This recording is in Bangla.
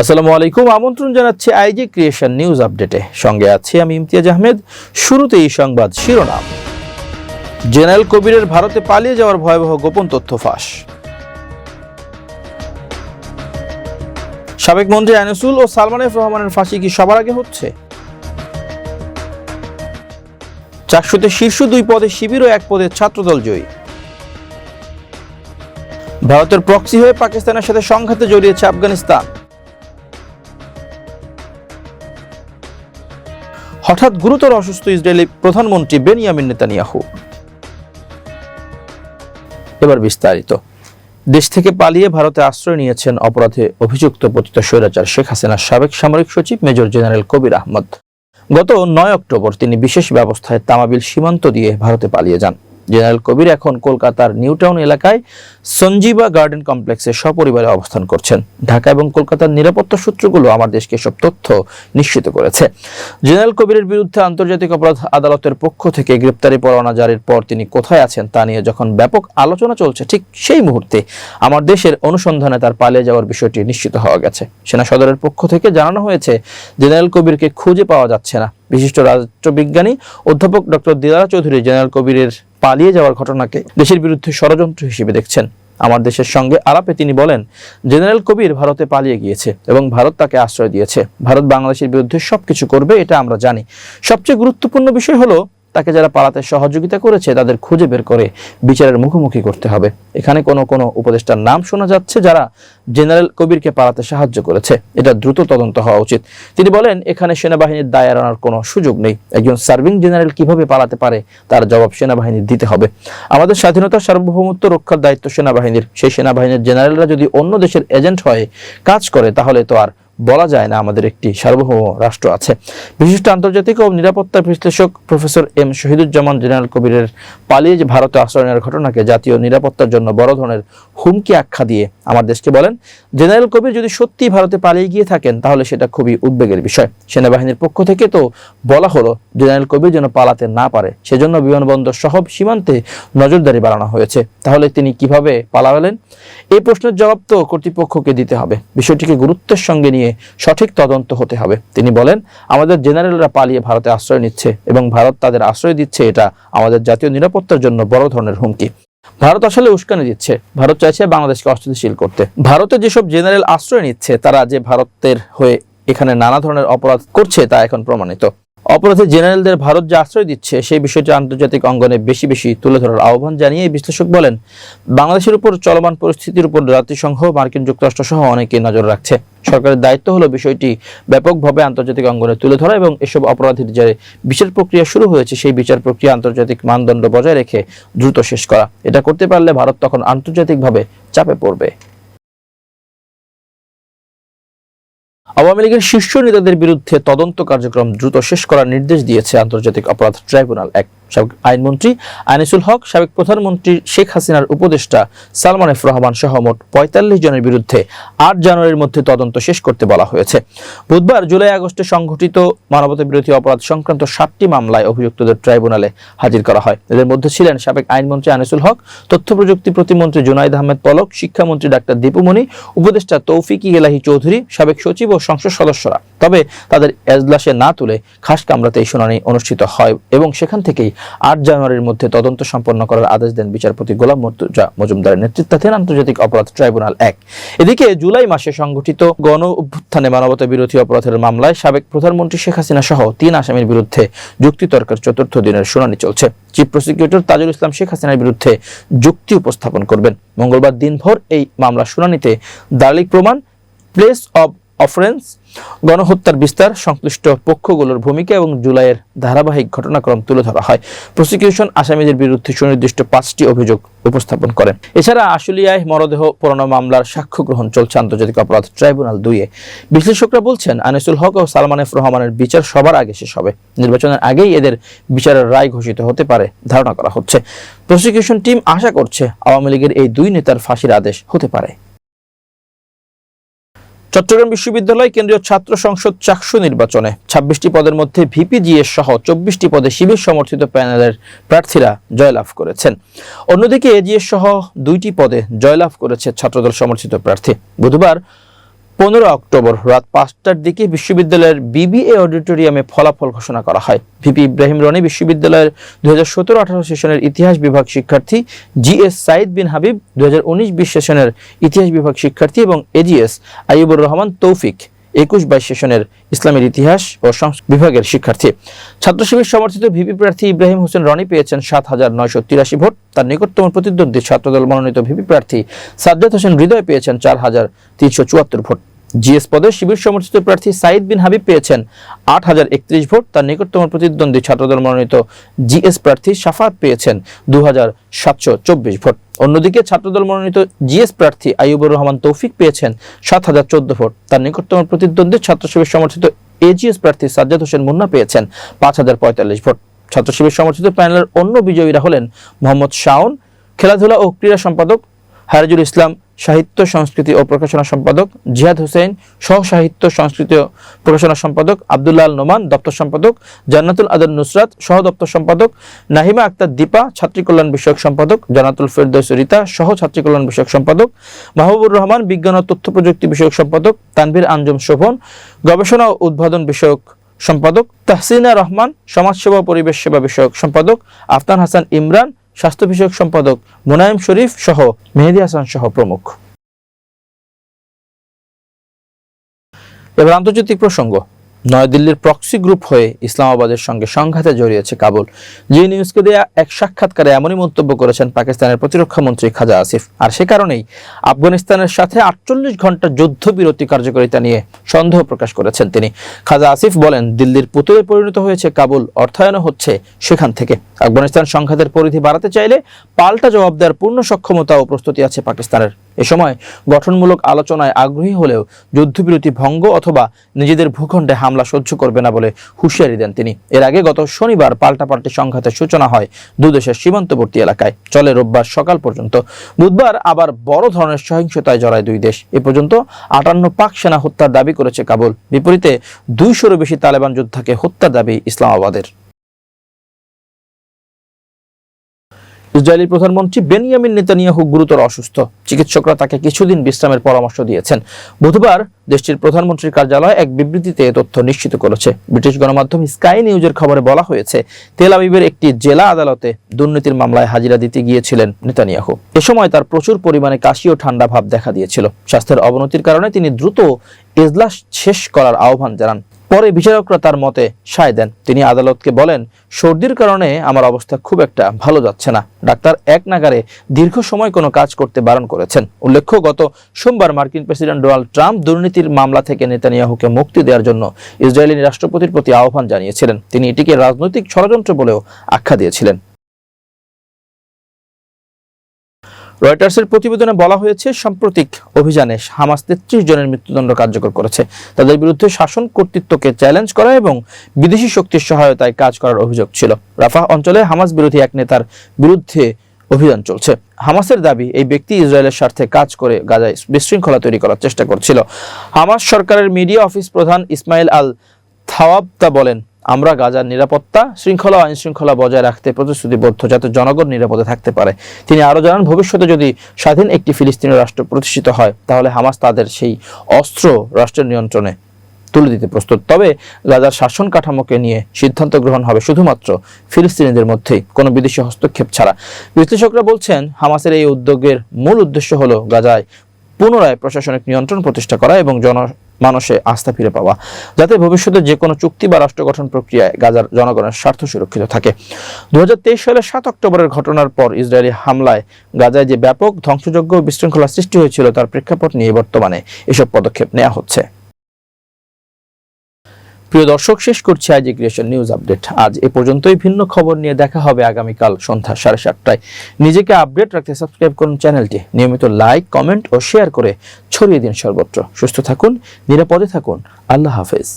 আসসালামু আলাইকুম। আমন্ত্রণ জানাচ্ছি আইজি ক্রিয়েশন নিউজ আপডেটে। সঙ্গে আছি আমি ইমতিয়াজ আহমেদ। শুরুতেই সংবাদ শিরোনাম। জেনারেল কবিরের ভারতে পালিয়ে যাওয়ার ভয়াবহ গোপন তথ্য ফাঁস। সাবেক মন্ত্রী আনিসুল ও সালমান এফ রহমানের ফাঁসি কি সবার আগে হচ্ছে? চারশোতে শীর্ষ দুই পদে শিবির ও এক পদে ছাত্রদল জয়ী। ভারতের প্রক্সি হয়ে পাকিস্তানের সাথে সংঘাতে জড়িয়েছে আফগানিস্তান। হঠাৎ গুরুতর অসুস্থ ইসরায়েলি প্রধানমন্ত্রী বেনিয়ামিন নেতানিয়াহু। এবার বিস্তারিত। দেশ থেকে পালিয়ে ভারতে আশ্রয় নিয়েছেন অপরাধে অভিযুক্ত পতিত স্বৈরাচার শেখ হাসিনার সাবেক সামরিক সচিব মেজর জেনারেল কবির আহমদ। গত নয় অক্টোবর তিনি বিশেষ ব্যবস্থায় তামাবিল সীমান্ত দিয়ে ভারতে পালিয়ে যান। জেনারেল কবির এখন কলকাতার নিউটাউন এলাকায় সঞ্জীবা গার্ডেন কমপ্লেক্সে সপরিবারে অবস্থান করছেন। ঢাকা এবং কলকাতার নিরাপত্তা সূত্রগুলো আমার দেশকে সব তথ্য নিশ্চিত করেছে। জেনারেল কবিরের বিরুদ্ধে আন্তর্জাতিক অপরাধ আদালতের পক্ষ থেকে গ্রেপ্তারি পরোয়ানা জারির পর তিনি কোথায় আছেন তা নিয়ে যখন ব্যাপক আলোচনা চলছে, ঠিক সেই মুহূর্তে আমার দেশের অনুসন্ধানে তার পালিয়ে যাওয়ার বিষয়টি নিশ্চিত হওয়া গেছে। সেনা সদরের পক্ষ থেকে জানানো হয়েছে, জেনারেল কবিরকে খুঁজে পাওয়া যাচ্ছে না। বিশিষ্ট রাষ্ট্রবিজ্ঞানী অধ্যাপক ডক্টর দিলারা চৌধুরী জেনারেল কবিরের পালিয়ে যাওয়ার ঘটনাকে দেশের বিরুদ্ধে ষড়যন্ত্র হিসেবে দেখছেন। আমার দেশের সঙ্গে আলাপে তিনি বলেন, জেনারেল কবির ভারতে পালিয়ে গিয়েছে এবং ভারত তাকে আশ্রয় দিয়েছে। ভারত বাংলাদেশের বিরুদ্ধে সবকিছু করবে, এটা আমরা জানি। সবচেয়ে গুরুত্বপূর্ণ বিষয় হলো তাকে যারা পালাতে সহযোগিতা করেছে, তাদের খুঁজে বের করে বিচারের মুখোমুখি করতে হবে। এখানে কোনো কোনো উপদেষ্টার নাম শোনা যাচ্ছে যারা জেনারেল কবিরকে পালাতে সাহায্য করেছে। এটা দ্রুত তদন্ত হওয়া উচিত। তিনি বলেন, এখানে সেনাবাহিনীর দায় এড়ানোর কোনো সুযোগ নেই। একজন সার্ভিং জেনারেল কীভাবে পালাতে পারে, তার জবাব সেনাবাহিনীর দিতে হবে। আমাদের স্বাধীনতা সার্বভৌমত্ব রক্ষার দায়িত্ব সেনাবাহিনীর। সেই সেনাবাহিনীর জেনারেলরা যদি অন্য দেশের এজেন্ট হয়ে কাজ করে, তাহলে তো আর বলা যায় না আমাদের একটি সার্বভৌম রাষ্ট্র আছে। বিশিষ্ট আন্তর্জাতিক ও নিরাপত্তা বিশ্লেষক প্রফেসর এম শহীদুজ্জামান জেনারেল কবিরের পালিয়ে যে ভারতে আশ্রয় নেওয়ার ঘটনাকে জাতীয় নিরাপত্তার জন্য বড় ধরনের হুমকি আখ্যা দিয়ে আমার দেশকে বলেন, জেনারেল কবির যদি সত্যি ভারতে পালিয়ে গিয়ে থাকেন, তাহলে সেটা খুবই উদ্বেগের বিষয়। সেনাবাহিনীর পক্ষ থেকে তো বলা হলো, জেনারেল কবির যেন পালাতে না পারে। সেজন্য বিমানবন্দর সহ সীমান্তে নজরদারি বাড়ানো হয়েছে। তাহলে তিনি কীভাবে পালাবেন এই প্রশ্নের জবাব তো কর্তৃপক্ষকে দিতে হবে। বিষয়টিকে গুরুত্বের সঙ্গে নিয়ে সঠিক তদন্ত হতে হবে। তিনি বলেন, আমাদের জেনারেলরা পালিয়ে ভারতে আশ্রয় নিচ্ছে এবং ভারত তাদের আশ্রয় দিচ্ছে, এটা আমাদের জাতীয় নিরাপত্তার জন্য বড় ধরনের হুমকি। ভারত আসলে উস্কানি দিচ্ছে। ভারত চাইছে বাংলাদেশকে অস্থিতিশীল করতে। ভারতে যেসব জেনারেল আশ্রয় নিচ্ছে, তারা যে ভারতের হয়ে এখানে নানা ধরনের অপরাধ করছে, তা এখন প্রমাণিত। অপরাধী জেনারেলদের ভারত যে আশ্রয় দিচ্ছে, সেই বিষয়টি আন্তর্জাতিক অঙ্গনে বেশি বেশি তুলে ধরার আহ্বান জানিয়ে বিশ্লেষক বলেন, বাংলাদেশের উপর চলমান পরিস্থিতির উপর জাতিসংঘ, মার্কিন যুক্তরাষ্ট্র সহ অনেকে নজর রাখছে। সরকারের দায়িত্ব হলো বিষয়টি ব্যাপকভাবে আন্তর্জাতিক অঙ্গনে তুলে ধরা এবং এসব অপরাধীর যে বিচার প্রক্রিয়া শুরু হয়েছে, সেই বিচার প্রক্রিয়া আন্তর্জাতিক মানদণ্ড বজায় রেখে দ্রুত শেষ করা। এটা করতে পারলে ভারত তখন আন্তর্জাতিকভাবে চাপে পড়বে। আওয়ামী লীগের শীর্ষ নেতাদের বিরুদ্ধে তদন্ত কার্যক্রম দ্রুত শেষ করার নির্দেশ দিয়েছে আন্তর্জাতিক অপরাধ ট্রাইব্যুনাল এক সাবেক আইনমন্ত্রী আনিসুল হক, সাবেক প্রধানমন্ত্রী শেখ হাসিনার উপদেষ্টা সালমান এফ রহমান সহ মোট পঁয়তাল্লিশ জনের বিরুদ্ধে আট জানুয়ারির মধ্যে তদন্ত শেষ করতে বলা হয়েছে। বুধবার জুলাই আগস্টে সংঘটিত মানবতা বিরোধী অপরাধ সংক্রান্ত সাতটি মামলায় অভিযুক্তদের ট্রাইব্যুনালে হাজির করা হয়। এদের মধ্যে ছিলেন সাবেক আইনমন্ত্রী আনিসুল হক, তথ্য প্রযুক্তি প্রতিমন্ত্রী জুনাইদ আহমেদ পলক, শিক্ষামন্ত্রী ডাক্তার দীপুমণি উপদেষ্টা তৌফিকি এলাহি চৌধুরী, সাবেক সচিব ও সংসদ সদস্যরা। তবে তাদের এজলাসে না তুলে খাস কামরাতে এই শুনানি অনুষ্ঠিত হয় এবং সেখান থেকেই আট জানুয়ারির মধ্যে তদন্ত সম্পন্ন করার আদেশ দেন বিচারপতি গোলাম মর্তুজা মজুমদারের নেতৃত্বাধীন আন্তর্জাতিক অপরাধ ট্রাইব্যুনাল এক। এদিকে জুলাই মাসে সংঘটিত গণ অভ্যুত্থানে মানবতা বিরোধী অপরাধের মামলায় সাবেক প্রধানমন্ত্রী শেখ হাসিনা সহ তিন আসামির বিরুদ্ধে যুক্তিতর্কের চতুর্থ দিনের শুনানি চলছে। চিফ প্রসিকিউটর তাজুল ইসলাম শেখ হাসিনার বিরুদ্ধে যুক্তি উপস্থাপন করবেন। মঙ্গলবার দিনভর এই মামলা শুনানিতে দালিক প্রমাণ, প্লেস অব অফারেন্স, গণহত্যার বিস্তার, সংশ্লিষ্ট পক্ষগুলোর ভূমিকা এবং জুলাইয়ের ধারাবাহিক ঘটনাক্রম তুলে ধরা হয়। প্রসিকিউশন আসামিদের বিরুদ্ধে সুনির্দিষ্ট পাঁচটি অভিযোগ উপস্থাপন করেন এছাড়া আশুলিয়ায় মরদেহ পুরনো মামলার সাক্ষ্য গ্রহণ চলছে আন্তর্জাতিক অপরাধ ট্রাইব্যুনাল দুইয়ে। বিশ্লেষকরা বলছেন, আনিসুল হক ও সালমান এফ রহমানের বিচার সবার আগে শেষ হবে। নির্বাচনের আগেই এদের বিচারের রায় ঘোষিত হতে পারে ধারণা করা হচ্ছে। প্রসিকিউশন টিম আশা করছে, আওয়ামী লীগের এই দুই নেতার ফাঁসির আদেশ হতে পারে। চট্টগ্রাম বিশ্ববিদ্যালয় কেন্দ্রীয় ছাত্র সংসদ চাকসু নির্বাচনে ছাব্বিশটি পদের মধ্যে ভিপিজিএস সহ চব্বিশটি পদে শিবির সমর্থিত প্যানেলের প্রার্থীরা জয়লাভ করেছেন। অন্যদিকে এজিএস সহ দুইটি পদে জয়লাভ করেছে ছাত্রদল সমর্থিত প্রার্থী। বুধবার পনেরো অক্টোবর রাত পাঁচটার দিকে বিশ্ববিদ্যালয়ের বিবিএ অডিটোরিয়ামে ফলাফল ঘোষণা করা হয়। ভিপি ইব্রাহিম রনি বিশ্ববিদ্যালয়ের দুই হাজার সতেরো আঠারো সেশনের ইতিহাস বিভাগ শিক্ষার্থী জি এস সাইদ বিন হাবিব দুই হাজার উনিশ বিশ সেশনের ইতিহাস বিভাগ শিক্ষার্থী এবং এজিএস আইয়ুবুর রহমান তৌফিক একুশ বাইশ সেশনের ইসলামের ইতিহাস ও বিভাগের শিক্ষার্থী। ছাত্র শিবির সমর্থিত ভিপি প্রার্থী ইব্রাহিম হোসেন রনি পেয়েছেন সাত হাজার নয়শো তিরাশি ভোট। তার নিকটতম প্রতিদ্বন্দ্বী ছাত্রদল মনোনীত ভিপি প্রার্থী সাজ্জাদ হোসেন হৃদয় পেয়েছেন চার হাজার তিনশো চুয়াত্তর ভোট। জিএস পদে শিবির সমর্থিত প্রার্থী সাইদ বিন হাবিব পেয়েছেন আট হাজার একত্রিশ ভোট। তার নিকটতম প্রতিদ্বন্দ্বী ছাত্রদল মনোনীত জিএস প্রার্থী সাফাত পেয়েছেন দু হাজার সাতশো চব্বিশ ভোট। অন্যদিকে ছাত্রদল মনোনীত জিএস প্রার্থী আইয়ুবুর রহমান তৌফিক পেয়েছেন সাত হাজার চোদ্দ ভোট। তার নিকটতম প্রতিদ্বন্দ্বী ছাত্র শিবির সমর্থিত এজিএস প্রার্থী সাজ্জাদ হোসেন মুন্না পেয়েছেন পাঁচ হাজার পঁয়তাল্লিশ ভোট। ছাত্র শিবির সমর্থিত প্যানেলের অন্য বিজয়ীরা হলেন মোহাম্মদ শাওন, খেলাধুলা ও ক্রীড়া সম্পাদক হারিজুল ইসলাম সাহিত্য, সংস্কৃতি ও প্রকাশনা সম্পাদক জিয়াদ হোসেন সহ সাহিত্য সংস্কৃতি ও প্রকাশনা সম্পাদক আবদুল্লাহ নোমান, দপ্তর সম্পাদক জান্নাতুল আদর নুসরাত সহ দপ্তর সম্পাদক নাহিমা আক্তার দীপা, ছাত্রী কল্যাণ বিষয়ক সম্পাদক জান্নাতুল ফেরদৌস রিতা সহ ছাত্রী কল্যাণ বিষয়ক সম্পাদক মাহবুবুর রহমান, বিজ্ঞান ও তথ্য প্রযুক্তি বিষয়ক সম্পাদক তানভীর আঞ্জুম শোভন, গবেষণা ও উদ্ভাবন বিষয়ক সম্পাদক তাহসিনা রহমান, সমাজসেবা পরিবেশ সেবা বিষয়ক সম্পাদক আফতান হাসান ইমরান স্বাস্থ্য বিষয়ক সম্পাদক মোনায়েম শরীফ সহ মেহেদি হাসান সহ প্রমুখ। এবার আন্তর্জাতিক প্রসঙ্গ। নয়াদিল্লির প্রক্সি গ্রুপ হয়ে ইসলামাবাদের সঙ্গে সংঘাতে জড়িয়েছে কাবুল। যে নিউজকে দেয়া এক সাক্ষাৎকারে এমনই মন্তব্য করেছেন পাকিস্তানের প্রতিরক্ষা মন্ত্রী খাজা আসিফ। আর সে কারণেই আফগানিস্তানের সাথে আটচল্লিশ ঘণ্টা যুদ্ধবিরতি কার্যকারিতা নিয়ে সন্দেহ প্রকাশ করেছেন তিনি। খাজা আসিফ বলেন, দিল্লির পুতুলে পরিণত হয়েছে কাবুল অর্থায়ন হচ্ছে সেখান থেকে। আফগানিস্তান সংঘাতের পরিধি বাড়াতে চাইলে পাল্টা জবাব দেওয়ার পূর্ণ সক্ষমতা ও প্রস্তুতি আছে পাকিস্তানের। এ সময় গঠনমূলক আলোচনায় আগ্রহী হলেও যুদ্ধবিরতি ভঙ্গ অথবা নিজেদের ভূখণ্ডে হামলা সহ্য করবে না বলে হুঁশিয়ারি দেন তিনি। এর আগে গত শনিবার পাল্টাপাল্টি সংঘাতের সূচনা হয় দুদেশের সীমান্তবর্তী এলাকায়। চলে রোববার সকাল পর্যন্ত। বুধবার আবার বড় ধরনের সহিংসতায় জড়ায় দুই দেশ। এ পর্যন্ত আটান্ন পাক সেনা হত্যার দাবি করেছে কাবুল। বিপরীতে দুইশোরও বেশি তালেবান যোদ্ধাকে হত্যার দাবি ইসলামাবাদের। ইসরায়েলি প্রধানমন্ত্রী বেনিয়ামিন নেতানিয়াহু গুরুতর অসুস্থ। চিকিৎসকরা তাকে কিছুদিন বিশ্রামের পরামর্শ দিয়েছেন। বুধবার দেশটির প্রধানমন্ত্রীর কার্যালয় এক বিবৃতিতে তথ্য নিশ্চিত করেছে। ব্রিটিশ গণমাধ্যম স্কাই নিউজের খবরে বলা হয়েছে, তেল আবিবের একটি জেলা আদালতে দুর্নীতির মামলায় হাজিরা দিতে গিয়েছিলেন নেতানিয়াহু। এ সময় তার প্রচুর পরিমাণে কাশি ও ঠান্ডা ভাব দেখা দিয়েছিল। স্বাস্থ্যের অবনতির কারণে তিনি দ্রুত এজলাস শেষ করার আহ্বান জানান। পরে বিচারকরা তার মতে সায় দেন। তিনি আদালতকে বলেন, সর্দির কারণে আমার অবস্থা খুব একটা ভালো যাচ্ছে না। ডাক্তার এক নাগারে দীর্ঘ সময় কোনো কাজ করতে বারণ করেছেন। উল্লেখ্য, গত সোমবার মার্কিন প্রেসিডেন্ট ডোনাল্ড ট্রাম্প দুর্নীতির মামলা থেকে নেতানিয়াহুকে মুক্তি দেওয়ার জন্য ইসরায়েলি রাষ্ট্রপতির প্রতি আহ্বান জানিয়েছিলেন। তিনি এটিকে রাজনৈতিক ষড়যন্ত্র বলেও আখ্যা দিয়েছিলেন। রয়টার্সের প্রতিবেদনে বলা হয়েছে, সাম্প্রতিক অভিযানে হামাস তেত্রিশ জনের মৃত্যুদণ্ড কার্যকর করেছে। তাদের বিরুদ্ধে শাসন কর্তৃত্বকে চ্যালেঞ্জ করা এবং বিদেশি শক্তির সহায়তায় কাজ করার অভিযোগ ছিল। রাফাহ অঞ্চলে হামাস বিরোধী এক নেতার বিরুদ্ধে অভিযান চলছে। হামাসের দাবি, এই ব্যক্তি ইসরায়েলের স্বার্থে কাজ করে গাজায় বিশৃঙ্খলা তৈরি করার চেষ্টা করছিল। হামাস সরকারের মিডিয়া অফিস প্রধান ইসমাইল আল থাওয়াবতা বলেন, আমরা গাজার নিরাপত্তা শৃঙ্খলা আইন শৃঙ্খলা বজায় রাখতে প্রতিশ্রুতিবদ্ধ যাতে জনগণ নিরাপদে থাকতে পারে। তিনি আরও জানান, ভবিষ্যতে যদি স্বাধীন একটি ফিলিস্তিনি রাষ্ট্র প্রতিষ্ঠিত হয়, তাহলে হামাস তাদের সেই অস্ত্র রাষ্ট্রের নিয়ন্ত্রণে তুলে দিতে প্রস্তুত। তবে গাজার শাসন কাঠামোকে নিয়ে সিদ্ধান্ত গ্রহণ হবে শুধুমাত্র ফিলিস্তিনিদের মধ্যেই, কোনো বিদেশি হস্তক্ষেপ ছাড়া। বিশ্লেষকরা বলছেন, হামাসের এই উদ্যোগের মূল উদ্দেশ্য হলো গাজায় পুনরায় প্রশাসনিক নিয়ন্ত্রণ প্রতিষ্ঠা করা এবং জন মানুষে আস্থা ফিরে পাওয়া। যাতে ভবিষ্যতে যে কোনো চুক্তি বা রাষ্ট্র গঠন প্রক্রিয়ায় গাজার জনগণের স্বার্থ সুরক্ষিত থাকে। দু হাজার তেইশ সালের সাত অক্টোবরের ঘটনার পর ইসরায়েলি হামলায় গাজায় যে ব্যাপক ধ্বংসযোগ্য বিশৃঙ্খলা সৃষ্টি হয়েছিল, তার প্রেক্ষাপট নিয়ে বর্তমানে এসব পদক্ষেপ নেওয়া হচ্ছে। প্রিয় দর্শক, শেষ করছি আজ ক্রিয়েশন নিউজ আপডেট। আজ এ পর্যন্তই। ভিন্ন খবর নিয়ে দেখা হবে আগামীকাল সন্ধ্যা সাড়ে সাতটায়। নিজেকে আপডেট রাখতে সাবস্ক্রাইব করুন চ্যানেলটি। নিয়মিত লাইক, কমেন্ট ও শেয়ার করে ছড়িয়ে দিন সর্বত্র। সুস্থ থাকুন, নিরাপদে থাকুন। আল্লাহ হাফেজ।